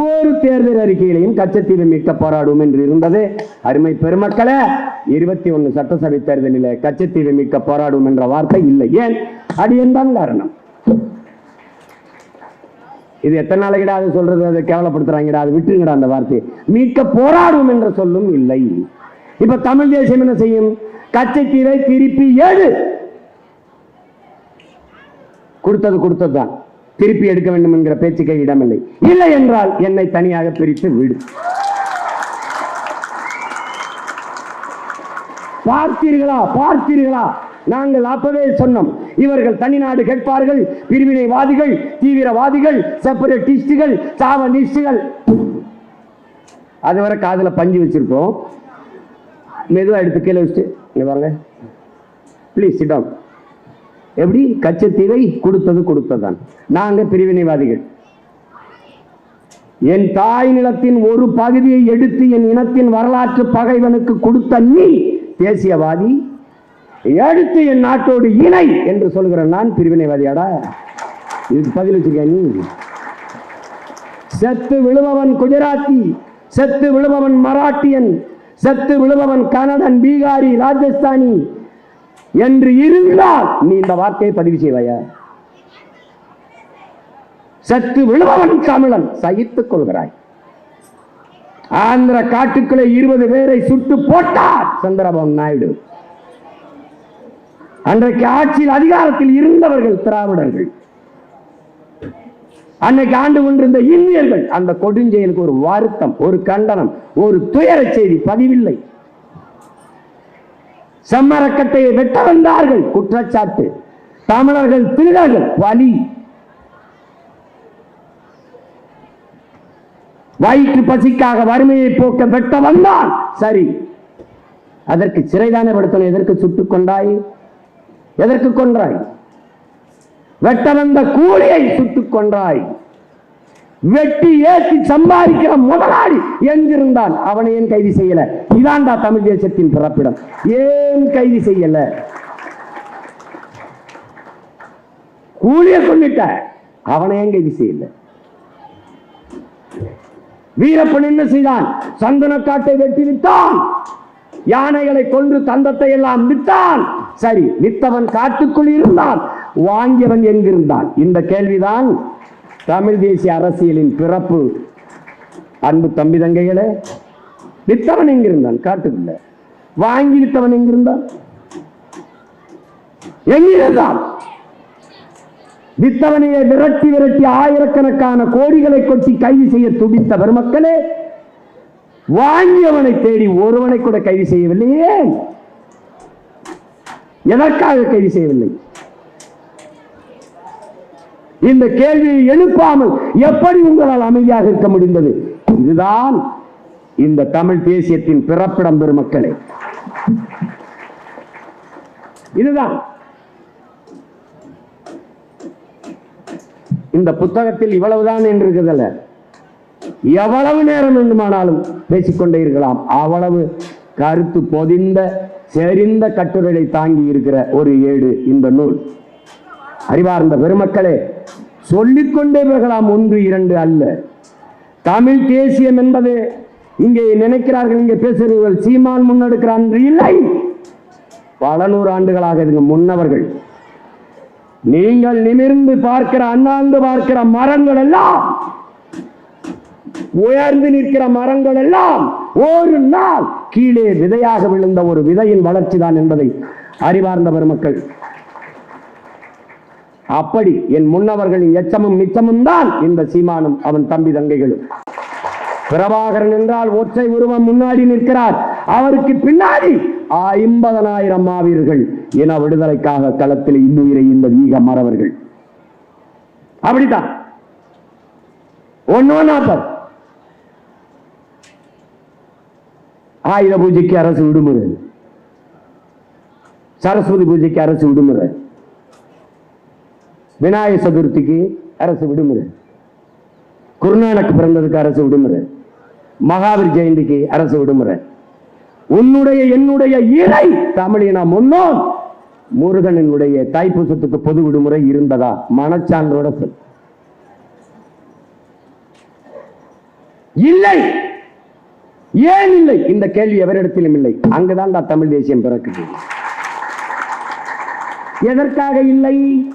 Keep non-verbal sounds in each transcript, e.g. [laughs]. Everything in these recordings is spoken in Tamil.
ஒவ்வொரு தேர்தல் அறிக்கையிலையும் கச்சத்தீவை மீட்க போராடுவோம் என்று இருந்தது. அருமை பெருமக்களே இருபத்தி ஒன்னு சட்டசபை தேர்தலில் கச்சத்தீவை மீட்க போராடுவோம் என்ற வார்த்தை இல்லை. ஏன்? அது தான் காரணம். இது எத்தனை நாளைக்கிடா அது சொல்றது? அதை கேவலப்படுத்துறாங்கடா அது விட்டுங்கடா அந்த வார்த்தையை மீட்க போராடும் என்ற சொல்லும் இல்லை. இப்ப தமிழ் தேசியம் என்ன செய்யும்? கச்சத்தீவை திருப்பி ஏழு. கொடுத்தது கொடுத்தது தான் திருப்பி எடுக்க வேண்டும் என்கிற பேச்சுக்கே இடமில்லை. இல்லை என்றால் என்னை தனியாக பிரித்து விடு. பார்த்தீர்களா? பார்த்தீர்களா? நாங்கள் அப்பவே சொன்னோம். இவர்கள் தனிநாடு கேட்பார்கள் பிரிவினைவாதிகள் தீவிரவாதிகள் செப்பரேட்டிஸ்டுகள் சாவனிஸ்டுகள் அதுவரை காதில் பஞ்சு வச்சிருக்கோம். மெதுவாக எடுத்து கீழே வச்சுட்டு பாருங்க. ப்ளீஸ் சிடம் எப்படி? கச்சத்தீவை கொடுத்தது கொடுத்ததுதான். நாங்க பிரிவினைவாதிகள். என் தாய் நிலத்தின் ஒரு பகுதியை எடுத்து என் இனத்தின் வரலாற்று பகைவனுக்கு கொடுத்த நீ தேசியவாதி எடுத்து என் நாட்டோடு இணை என்று சொல்கிற நான் பிரிவினைவாதியாடா. இதுக்கு பதில் வச்சிருக்க நீ? செத்து விழுபவன் குஜராத்தி செத்து விழுபவன் மராட்டியன் செத்து விழுபவன் கனடன் பீகாரி ராஜஸ்தானி என்று இருந்தால் நீ இந்த வார்த்தையை பதிவு செய்வாயா? சத்து விழுபவன் தமிழன் சகித்துக் கொள்கிறாய். ஆந்திர காட்டுக்குள்ளே இருபது பேரை சுட்டு போட்டார் சந்திரபாபு நாயுடு. அன்றைக்கு ஆட்சியில் அதிகாரத்தில் இருந்தவர்கள் திராவிடர்கள். அன்னைக்கு ஆண்டு கொண்டிருந்த இந்தியர்கள் அந்த கொடுஞ்செயலுக்கு ஒரு வருத்தம் ஒரு கண்டனம் ஒரு துயர செய்தி பதிவில்லை. செம்மரக்கட்டை வெட்ட வந்தார்கள். குற்றச்சாட்டு. தமிழர்கள் திருடர்கள். வலி. வயிற்று பசிக்காக வறுமையை போக்க வெட்ட வந்தான். சரி. அதற்கு சிறைதான படுத்தணும். எதற்கு சுட்டுக் கொண்டாய்? எதற்கு கொன்றாய்? வெட்ட வந்த கூலியை சுட்டுக் கொன்றாய். வெட்டி ஏற்றி சம்பாதிக்கிற முதலாளி எங்கிருந்தான்? அவனை ஏன் கைது செய்யல? இதான்டா தமிழ் தேசத்தின் பிறப்பிடம். ஏன் கைது செய்யல? கூலிய கொண்டுட்ட அவனை ஏன் கைது செய்யல? வீரப்பன் என்ன செய்தான்? சந்தனக்காட்டை வெட்டி விட்டான். யானைகளை கொன்று தந்தத்தை எல்லாம் வித்தான் சரி வித்தவன் காட்டுக்குள் இருந்தான். வாங்கியவன் எங்கிருந்தான்? இந்த கேள்விதான் தமிழ் தேசிய அரசியலின் பிறப்பு. அன்பு தம்பி தங்கைகளே வித்தவன் எங்கிருந்தான்? காட்டுக்குள்ள. வாங்கி வித்தவன் எங்கிருந்தான்? எங்கிருந்தான்? வித்தவனையை விரட்டி விரட்டி ஆயிரக்கணக்கான கோடிகளை கொட்டி கைது செய்ய துடித்த பெருமக்களே வாங்கியவனை தேடி ஒருவனை கூட கைது செய்யவில்லையே. எதற்காக கைது செய்யவில்லை? இந்த கேள்வியை எழுப்பாமல் எப்படி உங்களால் அமைதியாக இருக்க முடிந்தது? இதுதான் இந்த தமிழ் தேசியத்தின் பிறப்பிடம் பெருமக்களே. இதுதான். இந்த புத்தகத்தில் இவ்வளவுதான் என்று இருக்குதல்ல எவ்வளவு நேரம் வேண்டுமானாலும் பேசிக்கொண்டே இருக்கலாம். அவ்வளவு கருத்து பொதிந்த செறிந்த கட்டுரைகளை தாங்கி இருக்கிற ஒரு ஏடு இந்த நூல். அறிவார்ந்த பெருமக்களே சொல்லிக்கொண்டே போகலாம் ஒன்று இரண்டு அல்ல. தமிழ் தேசியம் என்பது இங்கே நினைக்கிறார்கள் இங்கே பேசுகிறவர்கள் சீமான் முன்னெடுக்கிறான் இல்லை. பல நூறு ஆண்டுகளாக இதுங்க முன்னவர்கள். நீங்கள் நிமிர்ந்து பார்க்கிற அண்ணாந்து பார்க்கிற மரங்கள் எல்லாம் உயர்ந்து நிற்கிற மரங்கள் எல்லாம் ஒரு நாள் கீழே விதையாக விழுந்த ஒரு விதையின் வளர்ச்சி தான் என்பதை அறிவார்ந்த பெருமக்கள் அப்படி என் முன்னவர்களின் எச்சமும் மிச்சமும் தான் இந்த சீமானும் அவன் தம்பி தங்கைகளும். பிரபாகரன் என்றால் ஒற்றை உருவம் முன்னாடி நிற்கிறார். அவருக்கு பின்னாடி ஐம்பதனாயிரம் மாவீரர்கள் இன விடுதலைக்காக களத்தில் இன்னுயிரை இந்த வீக மறவர்கள் அப்படித்தான். ஒன்னு நாற்பது ஆயுத பூஜைக்கு அரசு விடுமுறை. சரஸ்வதி பூஜைக்கு அரசு விடுமுறை. விநாயக சதுர்த்திக்கு அரசு விடுமுறை. குருநானக் பிறந்ததுக்கு அரசு விடுமுறை. மகாவீர் ஜெயந்திக்கு அரசு விடுமுறை. உன்னுடைய என்னுடைய இறை தமிழின முன்னோன் முருகனினுடைய தைப்பூசத்துக்கு பொது விடுமுறை இருந்ததா? மனச்சான்றோட சொல். இல்லை. ஏன் இல்லை? இந்த கேள்வி எவரிடத்திலும் இல்லை. அங்குதான் தமிழ் தேசியம் பிறக்குது. எதற்காக இல்லை?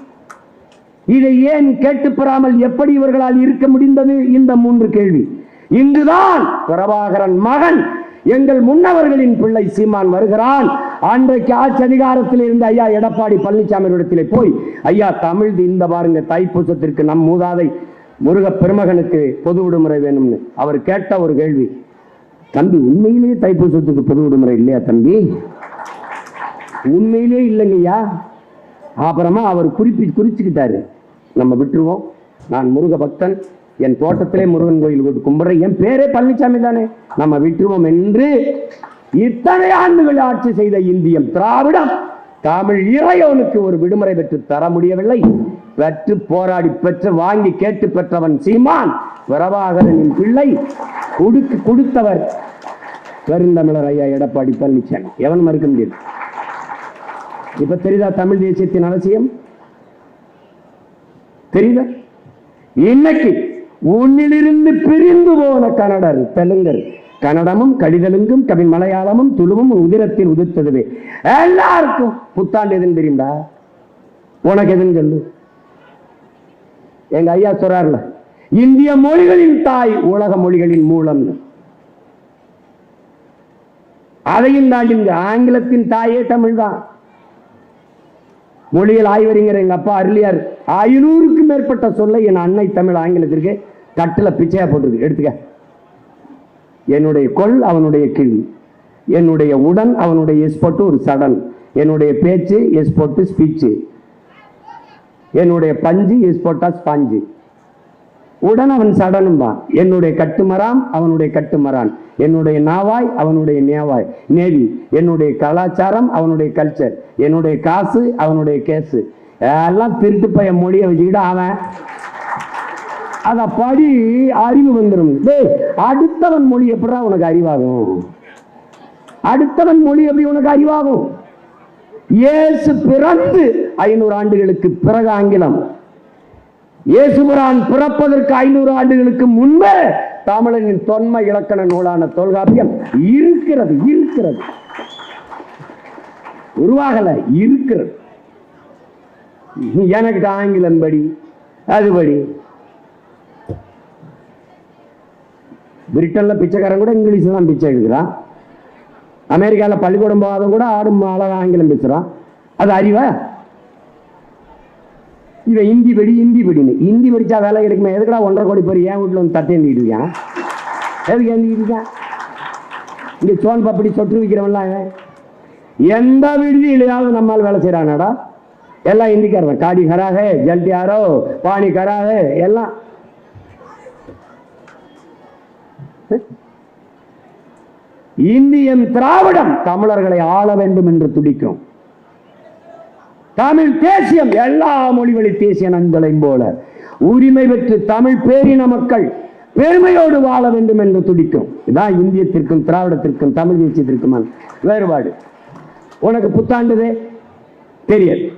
இதை ஏன் கேட்டு பெறாமல் எப்படி இவர்களால் இருக்க முடிந்தது? இந்த மூன்று கேள்வி. இங்குதான் பிரபாகரன் மகன் எங்கள் முன்னவர்களின் பிள்ளை சீமான் வருகிறான். அன்றைக்கு ஆட்சி அதிகாரத்தில் இருந்த ஐயா எடப்பாடி பழனிசாமி இடத்திலே போய் ஐயா தமிழ் இந்த பாருங்க தைப்பூசத்திற்கு நம் மூதாதை முருக பெருமகனுக்கு பொது விடுமுறை வேணும்னு. அவர் கேட்ட ஒரு கேள்வி தம்பி உண்மையிலேயே தைப்பூசத்துக்கு பொது விடுமுறை இல்லையா தம்பி? உண்மையிலே இல்லைங்கய்யா. அப்புறமா அவர் குறிப்பி குறிச்சுக்கிட்டாரு. நம்ம விட்டுருவோம். நான் முருக பக்தன் என் தோட்டத்திலே முருகன் கோயில் போட்டு கும்பிட்றேன். என் பேரே பழனிசாமி தானே. நம்ம விட்டுருவோம் என்று இத்தனை ஆண்டுகள் ஆட்சி செய்த இந்தியம் திராவிடம். தமிழ் இறையவனுக்கு ஒரு விடுமுறை பெற்று தர முடியவில்லை. பெற்று போராடி பெற்று வாங்கி கேட்டு பெற்றவன் சீமான் பிரபாகரனின் பிள்ளை கொடுக்கு கொடுத்தவர் பெருந்தமிழர் ஐயா எடப்பாடி பழனிசாமி எவன் மறுக்க முடியாது. இப்ப தெரியுதா தமிழ் தேசியத்தின் அவசியம்? தெரியல இன்னைக்கு உன்னிலிருந்து பிரிந்து போன கன்னடர் தெலுங்கர். கன்னடமும் கடிதலுங்கும் கவின் மலையாளமும் துளுவும் உதிரத்தில் உதிர்த்ததுவே. எல்லாருக்கும் புத்தாண்டு எதுன்னு தெரியும்டா? உனக்கு எதுன்னு சொல்லு. எங்க ஐயா சொல்றாருல இந்திய மொழிகளின் தாய் உலக மொழிகளின் மூலம். அதையும் தாண்டி ஆங்கிலத்தின் தாயே தமிழ் தான் மொழியில் ஆய்வறிஞர் எங்கள் அப்பா அருளியார் ஐநூறுக்கு மேற்பட்ட சொல்ல என் அன்னை தமிழ் ஆங்கிலத்திற்கு கட்டில் பிச்சையாக போட்டிருக்கு. எடுத்துக்க. என்னுடைய கொள் அவனுடைய கிளி என்னுடைய உடன் அவனுடைய எஸ்போட்டு ஒரு சடன். என்னுடைய பேச்சு எஸ்போட்டு ஸ்பீச்சு. என்னுடைய பஞ்சு எஸ்போட்டா ஸ்பாஞ்சு. உடன் அவன் சடலும்பான் என்னுடைய கட்டுமராம் அவனுடைய கட்டுமரான். என்னுடைய நாவாய் அவனுடைய நேவாய். நேவி என்னுடைய கலாச்சாரம் அவனுடைய கல்ச்சர் என்னுடைய காசு அவனுடைய கேசு. எல்லாம் திருட்டு பைய மொழியை வச்சுக்கிட்டு அவன். அத படி அறிவு வந்துடும் டேய் அடுத்தவன் மொழி எப்படா உனக்கு அறிவாகும்? அடுத்தவன் மொழி எப்படி உனக்கு அறிவாகும்? இயேசு பிறந்து ஐநூறு ஆண்டுகளுக்கு பிறகு ஆங்கிலம். இயேசுபுரான் பிறப்பதற்கு ஐநூறு ஆண்டுகளுக்கு முன்பு தமிழனின் தொன்மை இலக்கண நூலான தொல்காப்பியம் இருக்கிறது இருக்கிறது. உருவாகல இருக்கிறது. எனக்கு ஆங்கிலம் படி அதுபடி பிரிட்டன்ல பிச்சைக்காரன் கூட இங்கிலீஷ் தான் பிச்சை எடுக்கிறான். அமெரிக்காவில் பள்ளிக்கூடம் போகாதவன் கூட ஆடும் அழகாக ஆங்கிலம் பேசுகிறான் அது அறிவா? இவன் இந்தி படி ஹிந்தி படின்னு ஹிந்தி படிச்சா வேலை கிடைக்குமா எதுக்குடா ஒன்றரை கோடி பேர் ஏன் வீட்டில் வந்து தட்டை எழுந்திட்டு இருக்கான் எதுக்கு எழுந்திட்டு இருக்கான் இங்கே சோன் பப்படி சொட்டு விற்கிறவன்லாம் இவன். எந்த விடுதியிலையாவது நம்மால் வேலை செய்கிறானாடா எல்லாம் ஹிந்திக்காரன் காடி கராகே ஜல்டியாரோ பாணி கராகே எல்லாம். இந்தியன் திராவிடம் தமிழர்களை ஆள வேண்டும் என்று துடிக்கும். தமிழ் தேசியம் எல்லா மொழிவழி தேசிய நண்பலையும் போல. உரிமை பெற்று தமிழ் பேரின மக்கள் பெருமையோடு வாழ வேண்டும் என்று துடிக்கும். இதான் இந்தியத்திற்கும் திராவிடத்திற்கும் தமிழ் தேசியத்திற்கும் வேறுபாடு. உனக்கு புத்தாண்டுதே? தெரியாது.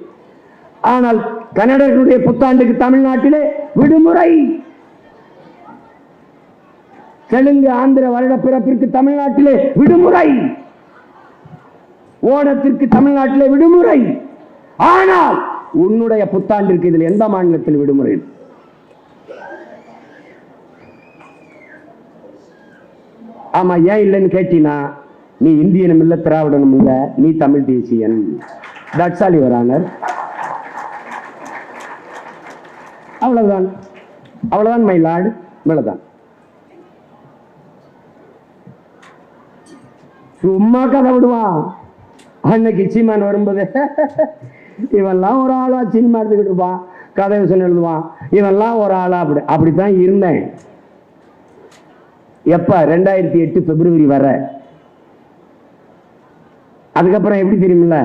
ஆனால் கன்னடர்களுடைய புத்தாண்டுக்கு தமிழ்நாட்டிலே விடுமுறை. தெலுங்கு ஆந்திர வருட பிறப்பிற்கு தமிழ்நாட்டிலே விடுமுறை. ஓணத்திற்கு தமிழ்நாட்டிலே விடுமுறை. ஆனால் உன்னுடைய புத்தாண்டிற்கு இதில் எந்த மாநிலத்தில் விடுமுறை? ஆமா ஏன் இல்லைன்னு கேட்டீனா நீ இந்தியனும் இல்ல திராவிடனும் இல்ல நீ தமிழ் தேசியன். தட்ஸ் ஆல் யுவர் ஆனர் அவ்வளவுதான். அவ்வளவுதான் மை லார்டு இவ்வளவுதான். சும்மா கதை விடுவான். அன்னைக்கு சீமான் வரும்போது [laughs] இவெல்லாம் ஒரு ஆளா சினிமா எடுத்துக்கிட்டு இருப்பான் கதை விஷயம் எழுதுவான். இவெல்லாம் ஒரு ஆளா அப்படி அப்படித்தான் இருந்தேன். எப்ப ரெண்டாயிரத்தி எட்டு பிப்ரவரி வர. அதுக்கப்புறம் எப்படி தெரியுமில்ல?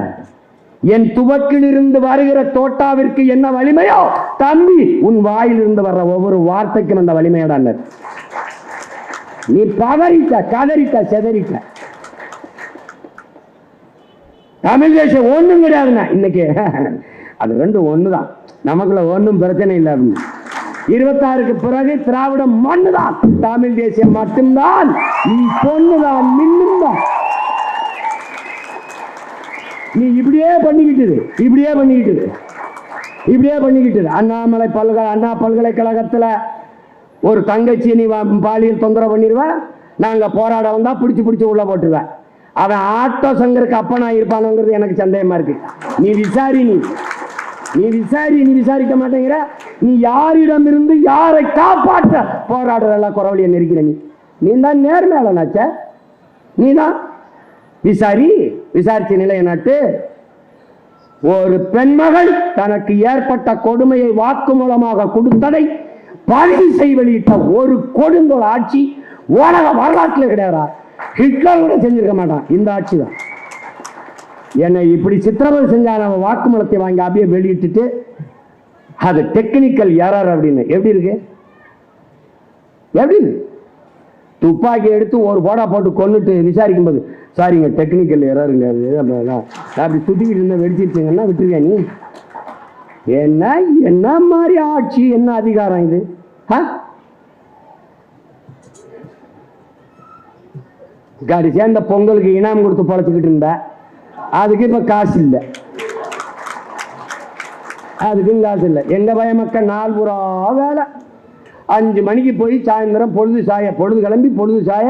என் துவக்கில் இருந்து வருகிற தோட்டாவிற்கு என்ன வலிமையோ தம்பி உன் வாயிலிருந்து வர்ற ஒவ்வொரு வார்த்தைக்கும் அந்த வலிமையோட நீ பதறிட்ட கதறிட்ட செதறிட்ட. தமிழ் தேசம் ஒன்றும் கிடையாதுண்ணா இன்னைக்கு. அது ரெண்டும் ஒண்ணுதான். நமக்குள்ள ஒன்றும் பிரச்சனை இல்லை. அப்படின்னு இருபத்தாறுக்கு பிறகு திராவிடம் மண்ணுதான். தமிழ் தேசியம் மட்டும்தான். நீ பொண்ணுதான் மின்னுதான் நீ இப்படியே பண்ணிக்கிட்டு இப்படியே பண்ணிக்கிட்டு இப்படியே பண்ணிக்கிட்டு அண்ணாமலை பல்கலை அண்ணா பல்கலைக்கழகத்தில் ஒரு தங்கச்சி நீ பாலியல் தொந்தரவு பண்ணிடுவேன் நாங்கள் போராட வந்தால் பிடிச்சி பிடிச்சி உள்ளே போட்டுருவேன் அவன் ஆட்டோ சங்கருக்கு அப்பனா இருப்பானுங்கிறது எனக்கு சந்தேகமா இருக்கு. நீ விசாரி நீ. நீ விசாரி நீ விசாரிக்க மாட்டேங்கிற. நீ யாரிடமிருந்து யாரை காப்பாற்ற போராடுறல குறவழியை நெருக்கிற நீ. நீ தான் நேர்மையாளனாச்ச நீ தான் விசாரி விசாரிச்ச நிலைய நாட்டு. ஒரு பெண்மகள் தனக்கு ஏற்பட்ட கொடுமையை வாக்குமூலமாக கொடுத்ததை பதிவு செய்வெளியிட்ட ஒரு கொடுங்கோல் ஆட்சி உலக வரலாற்றில் கிடையாதா. ஹிட்லர் கூட செஞ்சிருக்க மாட்டான். இந்த ஆட்சி தான். என்னை இப்படி சித்திரவதை செஞ்சா நம்ம வாக்குமூலத்தை வாங்கி அப்படியே வெளியிட்டுட்டு அது டெக்னிக்கல் யாரார் அப்படின்னு. எப்படி இருக்கு? எப்படி துப்பாக்கி எடுத்து ஒரு போடா போட்டு கொண்டுட்டு விசாரிக்கும் போது சாரிங்க டெக்னிக்கல் எரருங்க அது அப்படி சுத்திக்கிட்டு இருந்தா வெடிச்சிருச்சுங்கன்னா விட்டுருவியா நீ. என்ன என்ன மாதிரி ஆட்சி என்ன அதிகாரம் இது? ஆ? கடி சேர்ந்த பொங்கலுக்கு இனாம் கொடுத்து பொழைச்சிக்கிட்டு இருந்த. அதுக்கு இப்போ காசு இல்லை. அதுக்கும் காசு இல்லை. எங்க பய மக்கள் நாள் பூரா வேலை. அஞ்சு மணிக்கு போய் சாயந்தரம் பொழுது சாய பொழுது கிளம்பி பொழுது சாய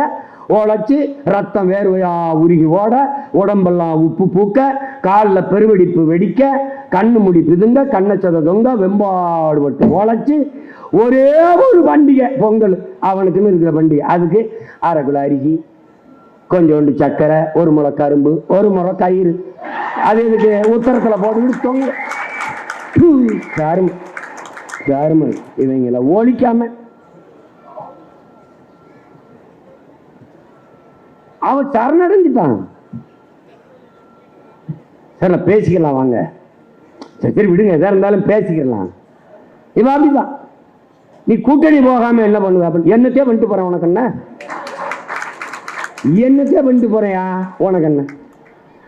உழைச்சி ரத்தம் வேர்வையா உருகி ஓட உடம்பெல்லாம் உப்பு பூக்க காலில் பெருவெடிப்பு வெடிக்க கண்ணு முடி பிதுங்க கண்ணச்சத தொங்க வெம்பாடுபட்டு உழைச்சி ஒரே ஒரு பண்டிகை பொங்கல். அவனுக்குன்னு இருக்கிற பண்டிகை. அதுக்கு அரை கிலோ அரிசி கொஞ்சோண்டு சக்கரை ஒரு முளை கரும்பு ஒரு முளை கயிறு அது இதுக்கு உத்தரத்தில் போட்டுக்கிட்டு தொங்க ஹூ, கரும்பு கரும்பு இவங்கள ஒழிக்காம. அவன் சரணடைஞ்சிட்டான். சரி பேசிக்கலாம் வாங்க. சரி விடுங்க. எதா இருந்தாலும் பேசிக்கலாம். இவன் அப்படிதான். நீ கூட்டணி போகாம என்ன பண்ணுவ? அப்படின்னு என்னத்தையே பண்ணிட்டு போறேன் உனக்கு என்ன? என்னத்தையே பண்ணிட்டு போறேயா உனக்கு என்ன?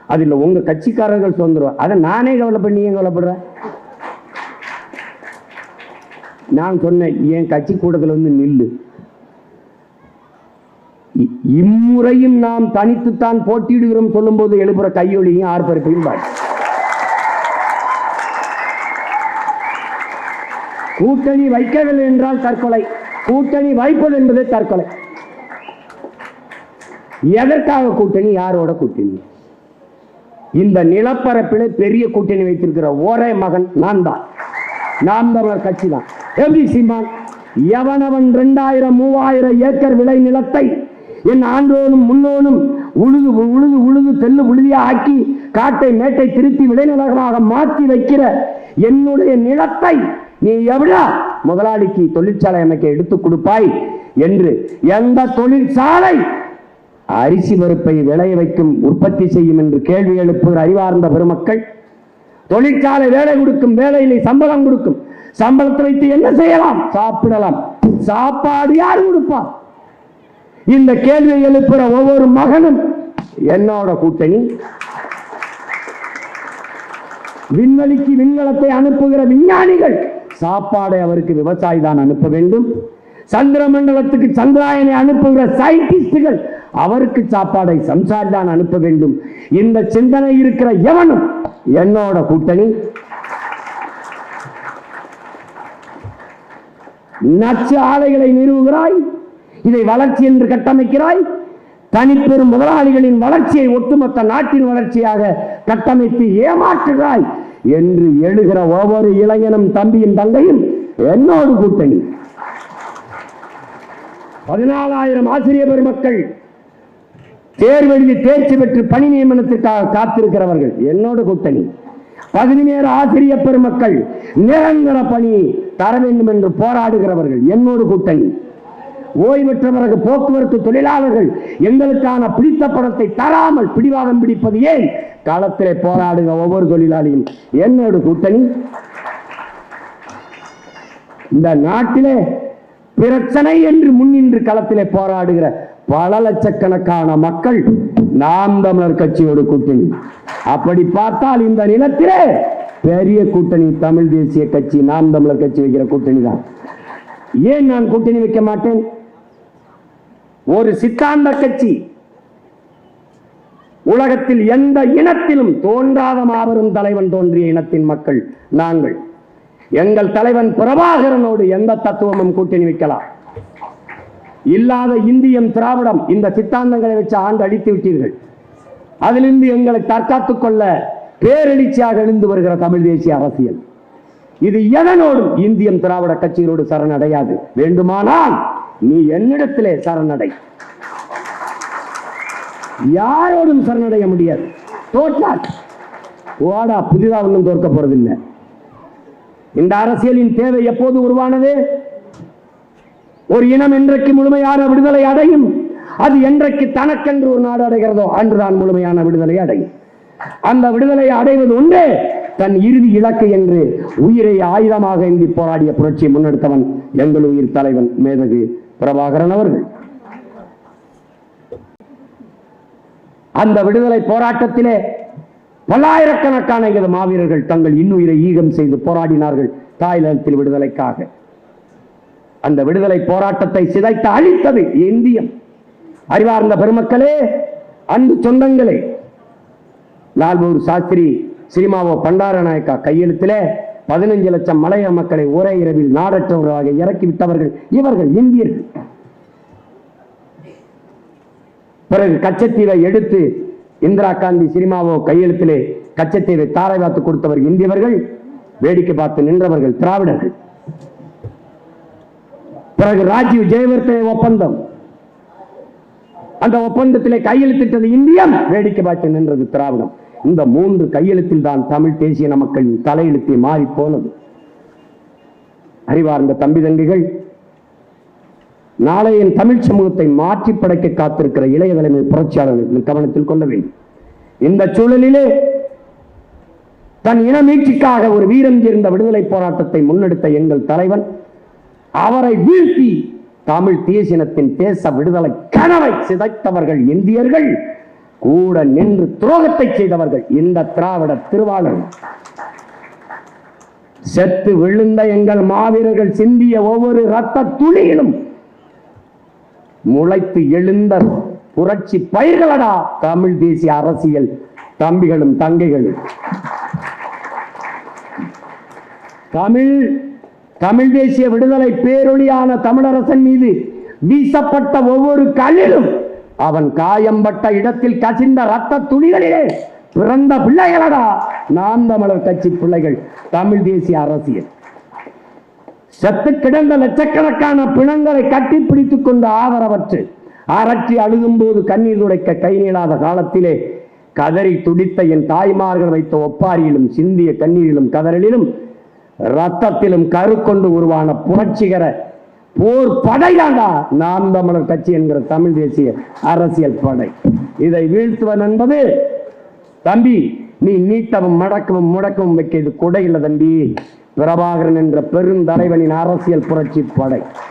அது இல்லை உங்க கட்சிக்காரர்கள் சுதந்திரம். அதை நானே கவலை பண்ணி ஏன் கவலைப்படுறேன்? நான் சொன்னேன் என் கட்சி கூட்டத்தில் வந்து நில்லு. இம்முறையும் நாம் தனித்துத்தான் போட்டியிடுகிறோம் சொல்லும்போது எழுப்புற கையொலியும் ஆர்ப்பரிப்பையும் பாரு. கூட்டணி வைக்கவில்லை என்றால் தற்கொலை. கூட்டணி வைப்பது என்பது தற்கொலை. எதற்காக கூட்டணி? யாரோட கூட்டணி? இந்த நிலப்பரப்பில் பெரிய கூட்டணி வைத்திருக்கிற ஒரே மகன் நான் தான். நாம் தமிழர் கட்சி தான். எப்படி சீமான் எவனவன் ரெண்டாயிரம் மூவாயிரம் ஏக்கர் விளை நிலத்தை என் ஆண்டோனும் முன்னோனும் உழுது உழுது உழுது தெல்லு உழுதியா ஆக்கி காட்டை மேட்டை திருத்தி விளைநிலகமாக மாற்றி வைக்கிற என்னுடைய நிலத்தை நீ எவ்வளோ முதலாளிக்கு தொழிற்சாலை அமைக்க எடுத்துக் கொடுப்பாய் என்று எந்த தொழிற்சாலை அரிசி பருப்பை விளைய வைக்கும் உற்பத்தி செய்யும் என்று கேள்வி எழுப்புகிற அறிவார்ந்த பெருமக்கள் தொழிற்சாலை வேலை கொடுக்கும் வேலையிலே சம்பளம் கொடுக்கும் சம்பளத்தை வைத்து என்ன செய்யலாம்? சாப்பிடலாம். சாப்பாடு யார் கொடுப்பா இந்த கேள்வியை எழுப்புற ஒவ்வொரு மகனும் என்னோட கூட்டணி. விண்வெளிக்கு விண்கலத்தை அனுப்புகிற விஞ்ஞானிகள் சாப்பாடை அவருக்கு விவசாயி தான் அனுப்ப வேண்டும். சந்திரமண்டலத்துக்கு சந்திராயனை அனுப்புகிற சயின்டிஸ்டுகள் அவருக்கு சாப்பாடை சம்சார் தான் அனுப்ப வேண்டும். இந்த சிந்தனை இருக்கிற எவனும் என்னோட கூட்டணி? நச்சு ஆலைகளை நிறுவுகிறாய் இதை வளர்ச்சி என்று கட்டமைக்கிறாய் தனிப்பெரும் முதலாளிகளின் வளர்ச்சியை ஒட்டுமொத்த நாட்டின் வளர்ச்சியாக கட்டமைத்து ஏமாற்றுகிறாய் என்று எழுகிற ஒவ்வொரு இளைஞனும் தம்பியும் தங்கையும் என்னோடு கூட்டணி. பதினாலாயிரம் ஆசிரியர் பெருமக்கள் தேர்வெழுதி தேர்ச்சி பெற்று பணி நியமனத்திற்காக காத்திருக்கிறவர்கள் என்னோடு கூட்டணி. பதினேழு ஆசிரியர் பெருமக்கள் நிரந்தர பணி தர வேண்டும் என்று போராடுகிறவர்கள் என்னோடு கூட்டணி. ஓய்வு போக்குவரத்து தொழிலாளர்கள் எங்களுக்கான பிடித்த பணத்தை தராமல் பிடிவாதம் பிடிப்பது ஏன்? களத்திலே போராடுகிற ஒவ்வொரு தொழிலாளியும் என்னோடு கூட்டணி. இந்த நாட்டிலே பிரச்சனை என்று முன்னின்று களத்திலே போராடுகிற பல லட்சக்கணக்கான மக்கள் நாம் தமிழர் கட்சியோடு கூட்டணி. அப்படி பார்த்தால் இந்த நிலத்திலே பெரிய கூட்டணி தமிழ் தேசிய கட்சி நாம் தமிழர் கட்சி வைக்கிற கூட்டணி தான். ஏன் நான் கூட்டணி வைக்க மாட்டேன்? ஒரு சித்தாந்த கட்சி உலகத்தில் எந்த இனத்திலும் தோன்றாத மாபெரும் தலைவன் தோன்றிய இனத்தின் மக்கள் நாங்கள். எங்கள் தலைவன் பிரபாகரனோடு எந்த தத்துவமும் கூட்டணி வைக்கலாம். இல்லாத இந்தியம் திராவிடம் இந்த சித்தாந்தங்களை வச்சு ஆண்டு அடித்து விட்டீர்கள். அதிலிருந்து எங்களை தற்காத்துக் கொள்ள பேரெழுச்சியாக எழுந்து வருகிற தமிழ் தேசிய அரசியல். இது எதனோடும் இந்தியம் திராவிட கட்சிகளோடு சரணடையாது. வேண்டுமானால் நீ என்னிடத்திலே சரணடை. யாரோடும் சரணடைய முடியாது. தோற்றா ஓடா புதிதாக ஒன்றும் தோற்க போறதில்லை. இந்த அரசியலின் தேவை எப்போது உருவானது? ஒரு இனம் என்றைக்கு முழுமையான விடுதலை அடையும். அது என்றைக்கு தனக்கென்று ஒரு நாடு அடைகிறதோ அன்றுதான் முழுமையான விடுதலை அடையும். அந்த விடுதலை அடைவது ஒன்றே தன் இறுதி இலக்கு என்று உயிரை ஆயுதமாக ஏந்தி போராடிய புரட்சியை முன்னெடுத்தவன் எங்கள் உயிர் தலைவன் மேதகு பிரபாகரன் அவர்கள். அந்த விடுதலை போராட்டத்திலே பல்லாயிரக்கணக்கான எங்கள் மாவீரர்கள் தங்கள் இன்னுயிரை ஈகம் செய்து போராடினார்கள் தாய்லாந்தில் விடுதலைக்காக. அந்த விடுதலை போராட்டத்தை சிதைத்து அழித்தது இந்தியம். அறிவார்ந்த பெருமக்களே அன்பு சொந்தங்களே லால்பூர் சாஸ்திரி சினிமாவோ பண்டாரநாயக்கா கையெழுத்திலே பதினஞ்சு லட்சம் மலைய மக்களை ஒரே இரவில் நாடற்றவர்களாக இறக்கி விட்டவர்கள் இவர்கள் இந்தியர்கள். பிறகு கச்சத்தீவை எடுத்து இந்திரா காந்தி சினிமாவோ கையெழுத்திலே கச்சத்தீவை தாரை பார்த்து கொடுத்தவர் இந்தியவர்கள் வேடிக்கை பார்த்து நின்றவர்கள் திராவிடர்கள். பிறகு ராஜீவ் ஜெயவர்த்தனை ஒப்பந்தம். அந்த ஒப்பந்தத்திலே கையெழுத்திட்டது இந்தியம் வேடிக்கை பார்த்து நின்றது திராவிடம். இந்த மூன்று கையெழுத்தில் தான் தமிழ் தேசிய மக்களின் தலையெழுத்தை மாறி போனது. அறிவார்ந்த தம்பி தங்கிகள் நாளைய தமிழ் சமூகத்தை மாற்றி படைக்க காத்திருக்கிற இளைய தலைமை புரட்சியாளர்கள் கவனத்தில் கொள்ள வேண்டும். இந்த சூழலிலே தன் இன மீட்சிக்காக ஒரு வீரம் இருந்த விடுதலை போராட்டத்தை முன்னெடுத்த எங்கள் தலைவன் அவரை வீழ்த்தி தமிழ் தேசினத்தின் தேச விடுதலை கனவை சிதைத்தவர்கள் இந்தியர்கள் கூட நின்று துரோகத்தை செய்தவர்கள் இந்த திராவிட திருவாளர். செத்து விழுந்த எங்கள் மாவீரர்கள் சிந்திய ஒவ்வொரு ரத்த துளியிலும் முளைத்து எழுந்த புரட்சி பயிர்களடா தமிழ் தேசிய அரசியல். தம்பிகளும் தங்கைகளும் தமிழ் தமிழ் தேசிய விடுதலை பேரொழியான தமிழரசன் மீது வீசப்பட்ட ஒவ்வொரு கல்லிலும் அவன் காயம்பட்ட இடத்தில் கசிந்த ரத்த துளிகளிலே பிறந்த பிள்ளைகளடா. நாம் தமிழர் கட்சி பிள்ளைகள் தமிழ் தேசிய அரசியல். செத்து கிடந்த லட்சக்கணக்கான பிணங்களை கட்டி பிடித்து கொண்டு ஆதரவற்று. அரற்றி அழுகும் போது கண்ணீர் துடைக்க கை நீளாத காலத்திலே கதறி துடித்த என் தாய்மார்கள் வைத்த ஒப்பாரியிலும் சிந்திய கண்ணீரிலும் கதறலிலும் ரத்தத்திலும் கருக்கொண்டு உருவான புரட்சிகர போர் படைதாண்டா நாம் தமிழர் கட்சி என்கிற தமிழ் தேசிய அரசியல் படை. இதை வீழ்த்துவன் என்பது தம்பி நீ நீட்டவும் மடக்கவும் முடக்கவும் வைக்க இது கொடை இல்லை தம்பி. பிரபாகரன் என்ற பெருந்தலைவனின் அரசியல் புரட்சி படை.